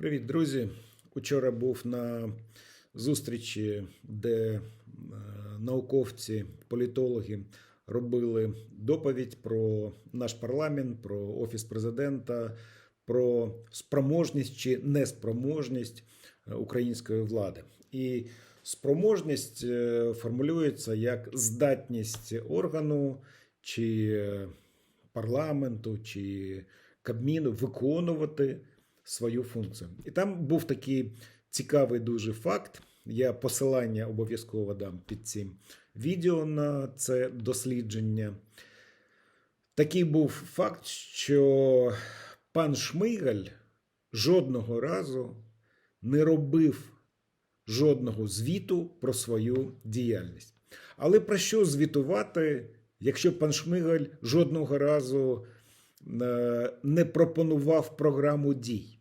Привіт, друзі! Учора був на зустрічі, де е, науковці, політологи робили доповідь про наш парламент, про офіс президента, про спроможність чи неспроможність е, української влади. І спроможність е, формулюється як здатність органу чи парламенту, чи Кабміну виконувати свою функцію. І там був такий цікавий дуже факт. Я посилання обов'язково дам під цим відео на це дослідження. Такий був факт, що пан Шмигаль жодного разу не робив жодного звіту про свою діяльність. Але про що звітувати, якщо пан Шмигаль жодного разу е, не пропонував програму дій?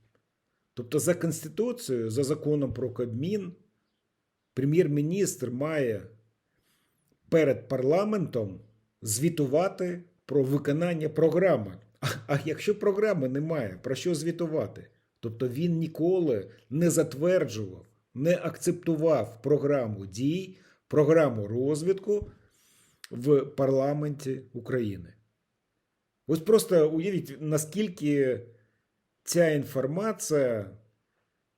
Тобто, за Конституцією, за законом про Кабмін, прем'єр-міністр має перед парламентом звітувати про виконання програми. А, а якщо програми немає, про що звітувати? Тобто він ніколи не затверджував, не акцептував програму дій, програму розвитку в парламенті України. Ось просто уявіть, наскільки ця інформація,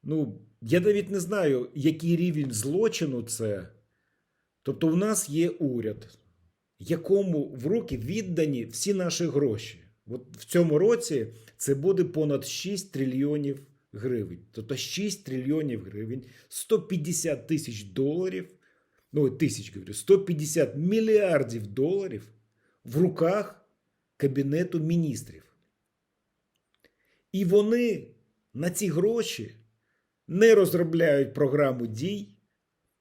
ну, я навіть не знаю, який рівень злочину це. Тобто, у нас є уряд, якому в руки віддані всі наші гроші. От в цьому році це буде понад 6 трильйонів гривень. Тобто 6 трильйонів гривень, 150 тисяч доларів, ну тисяч говорю, 150 мільярдів доларів в руках Кабінету міністрів. І вони на ці гроші не розробляють програму дій,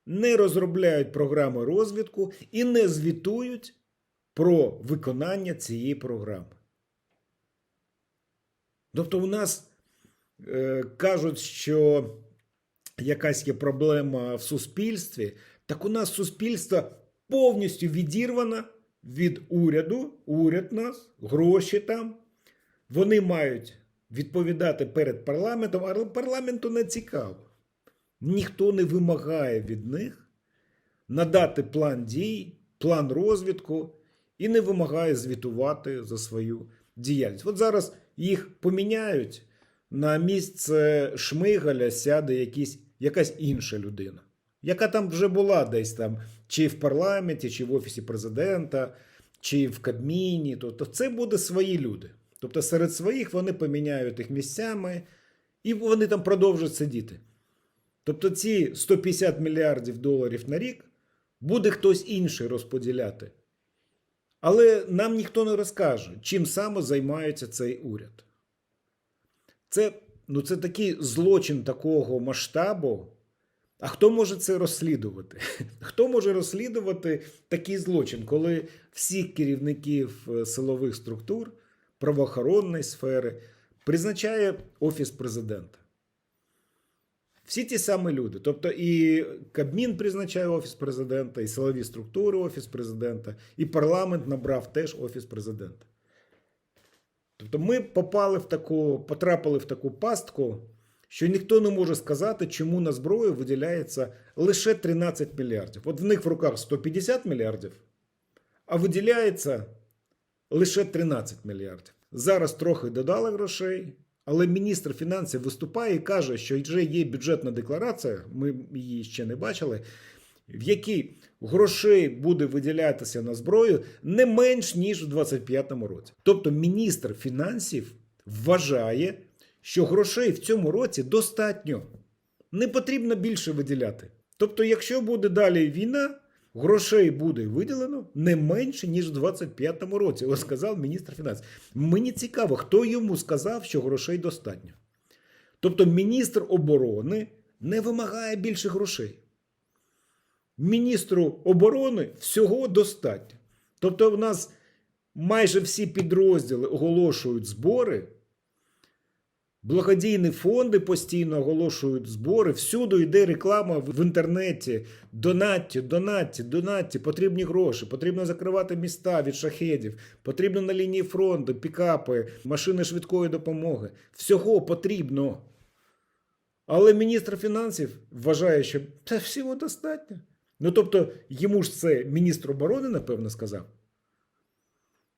не розробляють програми розвитку і не звітують про виконання цієї програми. Тобто, у нас е, кажуть, що якась є проблема в суспільстві, так у нас суспільство повністю відірвано від уряду, уряд нас, гроші там. Вони мають відповідати перед парламентом, але парламенту не цікаво. Ніхто не вимагає від них надати план дій, план розвитку і не вимагає звітувати за свою діяльність. От зараз їх поміняють, на місце Шмигаля сяде якісь, якась інша людина, яка там вже була десь там, чи в парламенті, чи в офісі президента, чи в Кабміні. Тобто це буде свої люди. Тобто серед своїх вони поміняють їх місцями, і вони там продовжують сидіти. Тобто ці 150 мільярдів доларів на рік буде хтось інший розподіляти. Але нам ніхто не розкаже, чим саме займається цей уряд. Це, ну, це такий злочин такого масштабу. А хто може це розслідувати? Хто може розслідувати такий злочин, коли всіх керівників е, силових структур, правоохоронної сфери призначає Офіс президента? Всі ті самі люди. Тобто і Кабмін призначає Офіс президента, і силові структури Офіс президента, і парламент набрав теж Офіс президента. Тобто ми попали в таку, потрапили в таку пастку, що ніхто не може сказати, чому на зброю виділяється лише 13 мільярдів. От в них в руках 150 мільярдів, а виділяється лише 13 мільярдів. Зараз трохи додали грошей, але міністр фінансів виступає і каже, що вже є бюджетна декларація, ми її ще не бачили, в якій грошей буде виділятися на зброю не менш ніж у 2025 році. Тобто міністр фінансів вважає, що грошей в цьому році достатньо. Не потрібно більше виділяти. Тобто, якщо буде далі війна, грошей буде виділено не менше, ніж у 2025 році, ось сказав міністр фінансів. Мені цікаво, хто йому сказав, що грошей достатньо. Тобто, міністр оборони не вимагає більше грошей. Міністру оборони всього достатньо. Тобто, в нас майже всі підрозділи оголошують збори. Благодійні фонди постійно оголошують збори. Всюди йде реклама в інтернеті. Донатті, донатті, донатті, потрібні гроші, потрібно закривати міста від шахедів, потрібно на лінії фронту, пікапи, машини швидкої допомоги. Всього потрібно. Але міністр фінансів вважає, що це всього достатньо. Ну тобто, йому ж це міністр оборони, напевно, сказав.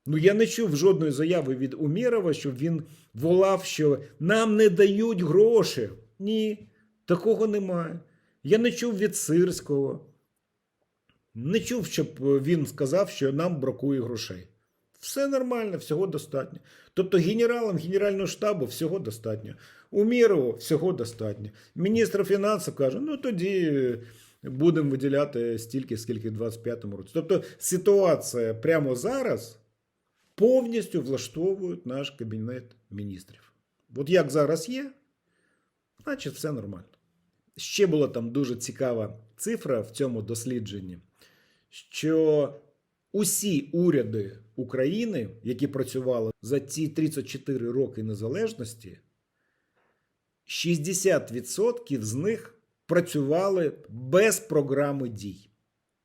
Ну, я не чув жодної заяви від Умєрова, щоб він волав, що нам не дають гроші. Ні, такого немає. Я не чув від Сирського. Не чув, щоб він сказав, що нам бракує грошей. Все нормально, всього достатньо. Тобто генералам Генерального штабу всього достатньо. Умірову всього достатньо. Міністр фінансів каже, ну тоді будемо виділяти стільки, скільки в 25-му році. Тобто ситуація прямо зараз повністю влаштовує наш кабінет міністрів. От як зараз є, значить все нормально. Ще була там дуже цікава цифра в цьому дослідженні, що усі уряди України, які працювали за ці 34 роки незалежності, 60% з них працювали без програми дій,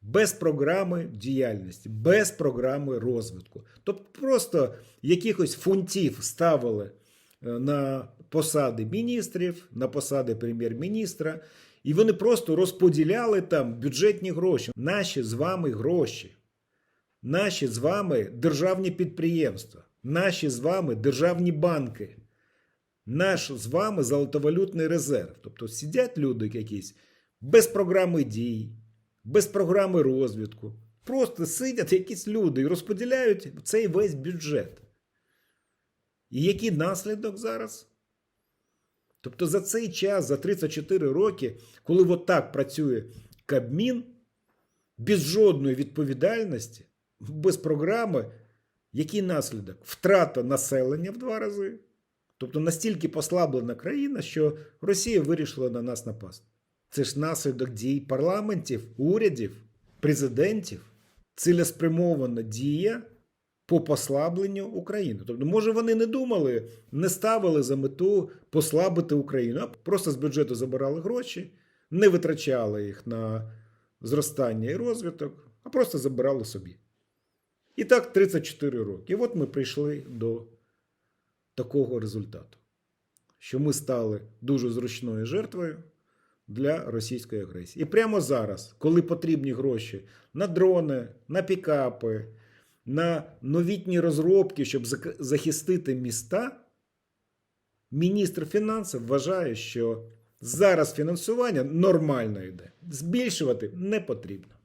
без програми діяльності, без програми розвитку. Тобто просто якихось фунтів ставили е, на посади міністрів, на посади прем'єр-міністра, і вони просто розподіляли там бюджетні гроші, наші з вами гроші, наші з вами державні підприємства, наші з вами державні банки, наш з вами золотовалютний резерв. Тобто сидять люди якісь без програми дій, без програми розвитку. Просто сидять якісь люди і розподіляють цей весь бюджет. І який наслідок зараз? Тобто за цей час, за 34 роки, коли от працює Кабмін, без жодної відповідальності, без програми, який наслідок? Втрата населення в два рази. Тобто настільки послаблена країна, що Росія вирішила на нас напасти. Це ж наслідок дій парламентів, урядів, президентів, цілеспрямована дія по послабленню України. Тобто, може, вони не думали, не ставили за мету послабити Україну, а просто з бюджету забирали гроші, не витрачали їх на зростання і розвиток, а просто забирали собі. І так 34 роки. І от ми прийшли до такого результату, що ми стали дуже зручною жертвою для російської агресії. І прямо зараз, коли потрібні гроші на дрони, на пікапи, на новітні розробки, щоб захистити міста, міністр фінансів вважає, що зараз фінансування нормально йде. Збільшувати не потрібно.